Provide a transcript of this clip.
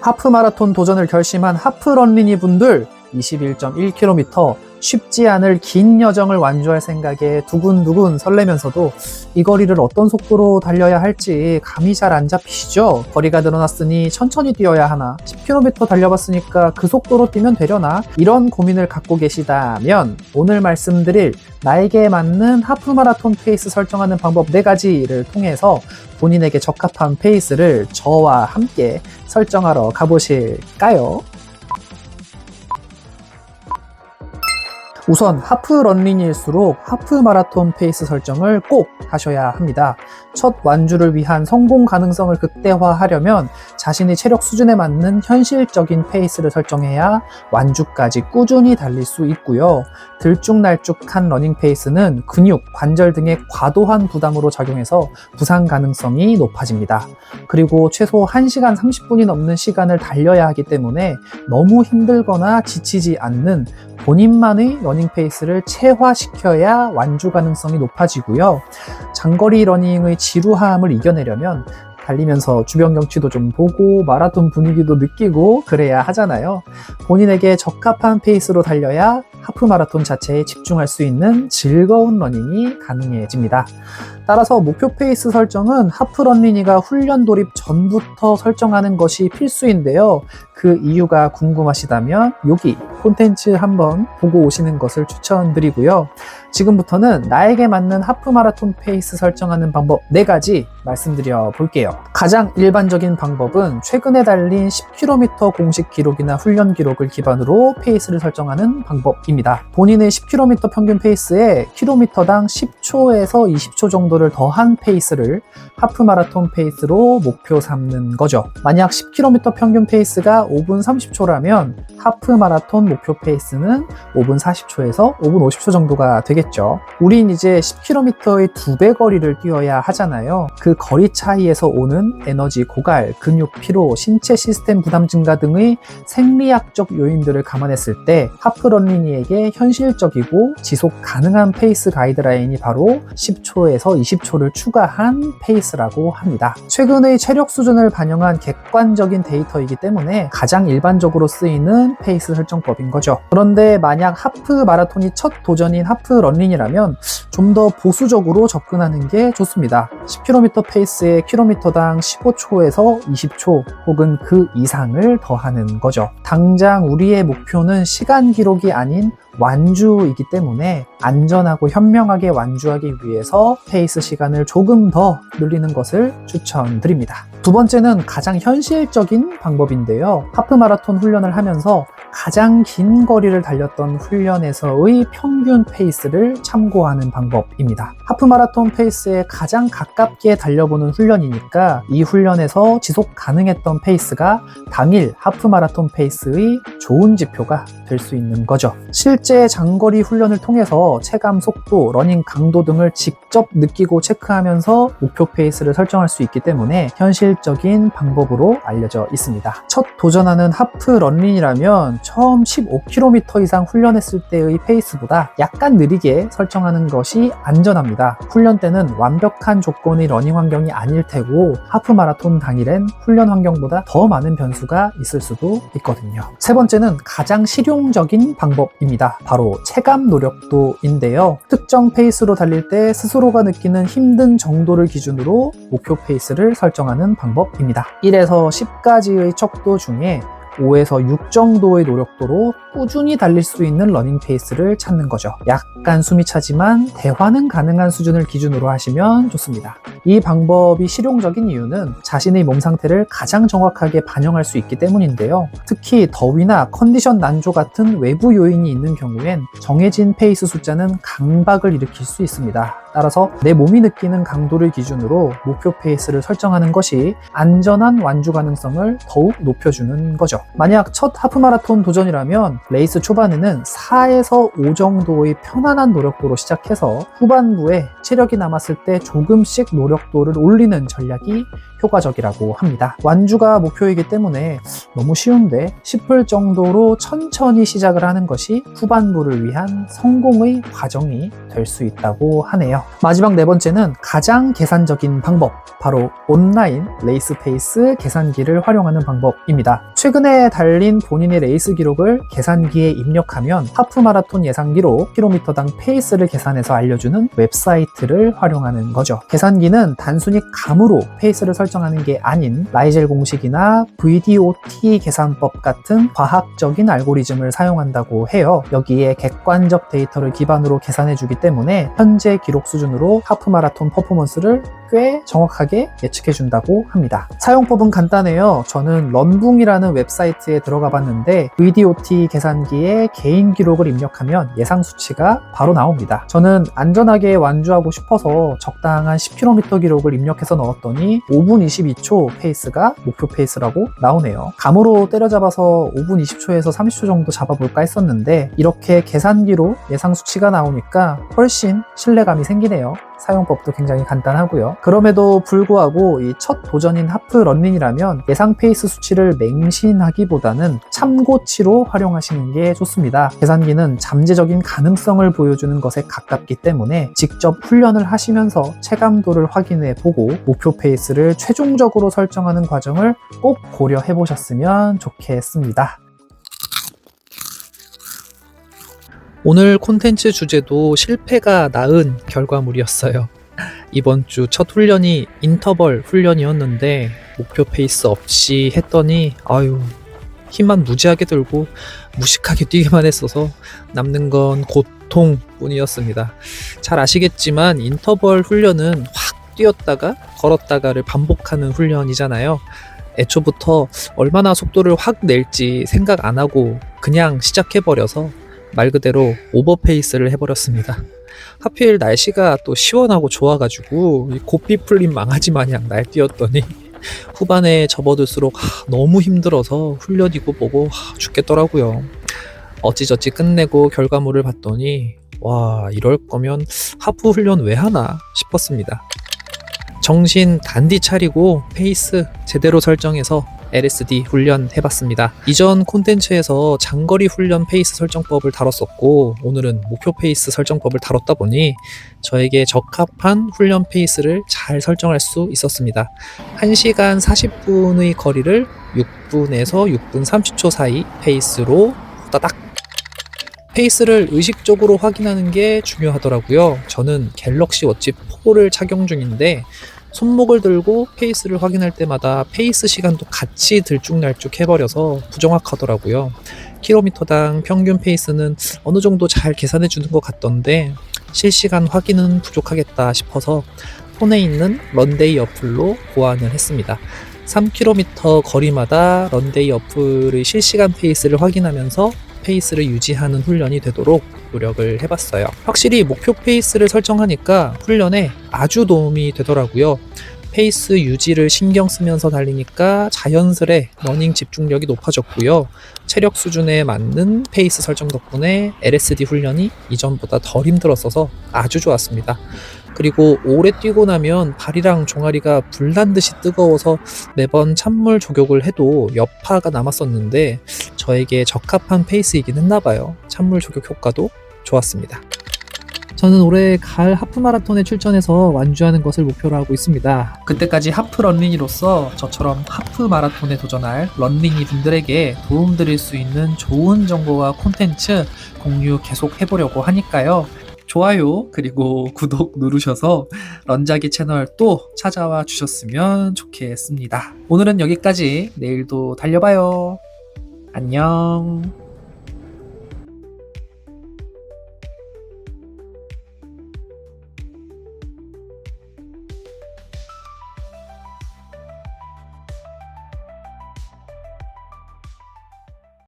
하프 마라톤 도전을 결심한 하프 런린이 분들 21.1km 쉽지 않을 긴 여정을 완주할 생각에 두근두근 설레면서도 이 거리를 어떤 속도로 달려야 할지 감이 잘 안 잡히시죠? 거리가 늘어났으니 천천히 뛰어야 하나? 10km 달려봤으니까 그 속도로 뛰면 되려나? 이런 고민을 갖고 계시다면 오늘 말씀드릴 나에게 맞는 하프 마라톤 페이스 설정하는 방법 4가지를 통해서 본인에게 적합한 페이스를 저와 함께 설정하러 가보실까요? 우선 하프 런닝일수록 하프 마라톤 페이스 설정을 꼭 하셔야 합니다. 첫 완주를 위한 성공 가능성을 극대화하려면 자신의 체력 수준에 맞는 현실적인 페이스를 설정해야 완주까지 꾸준히 달릴 수 있고요. 들쭉날쭉한 러닝 페이스는 근육, 관절 등의 과도한 부담으로 작용해서 부상 가능성이 높아집니다. 그리고 최소 1시간 30분이 넘는 시간을 달려야 하기 때문에 너무 힘들거나 지치지 않는 본인만의 러닝 페이스를 체화시켜야 완주 가능성이 높아지고요. 장거리 러닝의 지루함을 이겨내려면 달리면서 주변 경치도 좀 보고 마라톤 분위기도 느끼고 그래야 하잖아요. 본인에게 적합한 페이스로 달려야 하프 마라톤 자체에 집중할 수 있는 즐거운 러닝이 가능해집니다. 따라서 목표 페이스 설정은 하프 런닝이가 훈련 돌입 전부터 설정하는 것이 필수인데요. 그 이유가 궁금하시다면 여기 콘텐츠 한번 보고 오시는 것을 추천드리고요. 지금부터는 나에게 맞는 하프 마라톤 페이스 설정하는 방법 4가지 말씀드려 볼게요. 가장 일반적인 방법은 최근에 달린 10km 공식 기록이나 훈련 기록을 기반으로 페이스를 설정하는 방법입니다. 본인의 10km 평균 페이스에 킬로미터당 10초에서 20초 정도 를 더한 페이스를 하프 마라톤 페이스로 목표 삼는 거죠. 만약 10km 평균 페이스가 5분 30초라면 하프 마라톤 목표 페이스는 5분 40초에서 5분 50초 정도가 되겠죠. 우린 이제 10km의 두 배 거리를 뛰어야 하잖아요. 그 거리 차이에서 오는 에너지 고갈, 근육 피로, 신체 시스템 부담 증가 등의 생리학적 요인들을 감안했을 때 하프 런닝이에게 현실적이고 지속 가능한 페이스 가이드라인이 바로 10초에서 20초를 추가한 페이스라고 합니다. 최근의 체력 수준을 반영한 객관적인 데이터이기 때문에 가장 일반적으로 쓰이는 페이스 설정법인 거죠. 그런데 만약 하프 마라톤이 첫 도전인 하프 런닝이라면 좀 더 보수적으로 접근하는 게 좋습니다. 10km 페이스에 킬로미터당 15초에서 20초 혹은 그 이상을 더하는 거죠. 당장 우리의 목표는 시간 기록이 아닌 완주이기 때문에 안전하고 현명하게 완주하기 위해서 페이스 시간을 조금 더 늘리는 것을 추천드립니다. 두 번째는 가장 현실적인 방법인데요. 하프 마라톤 훈련을 하면서 가장 긴 거리를 달렸던 훈련에서의 평균 페이스를 참고하는 방법입니다. 하프 마라톤 페이스에 가장 가깝게 달려보는 훈련이니까 이 훈련에서 지속 가능했던 페이스가 당일 하프 마라톤 페이스의 좋은 지표가 될 수 있는 거죠. 실제 장거리 훈련을 통해서 체감 속도, 러닝 강도 등을 직접 느끼고 체크하면서 목표 페이스를 설정할 수 있기 때문에 현실 적인 방법으로 알려져 있습니다. 첫 도전하는 하프 런닝이라면 처음 15km 이상 훈련했을 때의 페이스보다 약간 느리게 설정하는 것이 안전합니다. 훈련 때는 완벽한 조건의 러닝 환경이 아닐 테고 하프 마라톤 당일엔 훈련 환경보다 더 많은 변수가 있을 수도 있거든요. 세 번째는 가장 실용적인 방법입니다. 바로 체감 노력도인데요. 특정 페이스로 달릴 때 스스로가 느끼는 힘든 정도를 기준으로 목표 페이스를 설정하는 방법입니다. 1에서 10까지의 척도 중에 5에서 6 정도의 노력도로 꾸준히 달릴 수 있는 러닝 페이스를 찾는 거죠. 약간 숨이 차지만 대화는 가능한 수준을 기준으로 하시면 좋습니다. 이 방법이 실용적인 이유는 자신의 몸 상태를 가장 정확하게 반영할 수 있기 때문인데요. 특히 더위나 컨디션 난조 같은 외부 요인이 있는 경우엔 정해진 페이스 숫자는 강박을 일으킬 수 있습니다. 따라서 내 몸이 느끼는 강도를 기준으로 목표 페이스를 설정하는 것이 안전한 완주 가능성을 더욱 높여주는 거죠. 만약 첫 하프 마라톤 도전이라면 레이스 초반에는 4에서 5 정도의 편안한 노력도로 시작해서 후반부에 체력이 남았을 때 조금씩 노력도를 올리는 전략이 효과적이라고 합니다. 완주가 목표이기 때문에 너무 쉬운데 싶을 정도로 천천히 시작을 하는 것이 후반부를 위한 성공의 과정이 될 수 있다고 하네요. 마지막 네 번째는 가장 계산적인 방법, 바로 온라인 레이스 페이스 계산기를 활용하는 방법입니다. 최근에 달린 본인의 레이스 기록을 계산기에 입력하면 하프 마라톤 예상기로 킬로미터당 페이스를 계산해서 알려주는 웹사이트를 활용하는 거죠. 계산기는 단순히 감으로 페이스를 설정하는 게 아닌 라이젤 공식이나 VDOT 계산법 같은 과학적인 알고리즘을 사용한다고 해요. 여기에 객관적 데이터를 기반으로 계산해주기 때문에 현재 기록 수준으로 하프 마라톤 퍼포먼스를 꽤 정확하게 예측해 준다고 합니다. 사용법은 간단해요. 저는 런붕이라는 웹사이트에 들어가 봤는데 VDOT 계산기에 개인 기록을 입력하면 예상 수치가 바로 나옵니다. 저는 안전하게 완주하고 싶어서 적당한 10km 기록을 입력해서 넣었더니 5분 22초 페이스가 목표 페이스라고 나오네요. 감으로 때려잡아서 5분 20초에서 30초 정도 잡아볼까 했었는데 이렇게 계산기로 예상 수치가 나오니까 훨씬 신뢰감이 생기네요. 사용법도 굉장히 간단하고요. 그럼에도 불구하고 이 첫 도전인 하프 런닝이라면 예상 페이스 수치를 맹신하기보다는 참고치로 활용하시는 게 좋습니다. 계산기는 잠재적인 가능성을 보여주는 것에 가깝기 때문에 직접 훈련을 하시면서 체감도를 확인해 보고 목표 페이스를 최종적으로 설정하는 과정을 꼭 고려해 보셨으면 좋겠습니다. 오늘 콘텐츠 주제도 실패가 낳은 결과물이었어요. 이번 주 첫 훈련이 인터벌 훈련이었는데 목표 페이스 없이 했더니 아유 힘만 무지하게 들고 무식하게 뛰기만 했어서 남는 건 고통뿐이었습니다. 잘 아시겠지만 인터벌 훈련은 확 뛰었다가 걸었다가를 반복하는 훈련이잖아요. 애초부터 얼마나 속도를 확 낼지 생각 안 하고 그냥 시작해버려서 말 그대로 오버페이스를 해버렸습니다. 하필 날씨가 또 시원하고 좋아가지고 이 고삐 풀린 망아지 마냥 날뛰었더니 후반에 접어들수록 하, 너무 힘들어서 훈련이고 하, 죽겠더라고요. 어찌저찌 끝내고 결과물을 봤더니 와 이럴 거면 하프 훈련 왜 하나 싶었습니다. 정신 단디 차리고 페이스 제대로 설정해서 LSD 훈련 해봤습니다. 이전 콘텐츠에서 장거리 훈련 페이스 설정법을 다뤘었고 오늘은 목표 페이스 설정법을 다뤘다 보니 저에게 적합한 훈련 페이스를 잘 설정할 수 있었습니다. 1시간 40분의 거리를 6분에서 6분 30초 사이 페이스로 따닥 페이스를 의식적으로 확인하는 게 중요하더라고요. 저는 갤럭시 워치 4를 착용 중인데 손목을 들고 페이스를 확인할 때마다 페이스 시간도 같이 들쭉날쭉 해버려서 부정확하더라고요. 킬로미터당 평균 페이스는 어느 정도 잘 계산해 주는 것 같던데 실시간 확인은 부족하겠다 싶어서 폰에 있는 런데이 어플로 보완을 했습니다. 3km 거리마다 런데이 어플의 실시간 페이스를 확인하면서 페이스를 유지하는 훈련이 되도록 노력을 해봤어요. 확실히 목표 페이스를 설정하니까 훈련에 아주 도움이 되더라고요. 페이스 유지를 신경 쓰면서 달리니까 자연스레 러닝 집중력이 높아졌고요. 체력 수준에 맞는 페이스 설정 덕분에 LSD 훈련이 이전보다 덜 힘들었어서 아주 좋았습니다. 그리고 오래 뛰고 나면 발이랑 종아리가 불난 듯이 뜨거워서 매번 찬물 조격을 해도 여파가 남았었는데 저에게 적합한 페이스이긴 했나 봐요. 찬물 조격 효과도 좋았습니다. 저는 올해 가을 하프 마라톤에 출전해서 완주하는 것을 목표로 하고 있습니다. 그때까지 하프 런닝이로서 저처럼 하프 마라톤에 도전할 런닝이 분들에게 도움드릴 수 있는 좋은 정보와 콘텐츠 공유 계속 해보려고 하니까요. 좋아요 그리고 구독 누르셔서 런자기 채널 또 찾아와 주셨으면 좋겠습니다. 오늘은 여기까지 내일도 달려봐요. 안녕.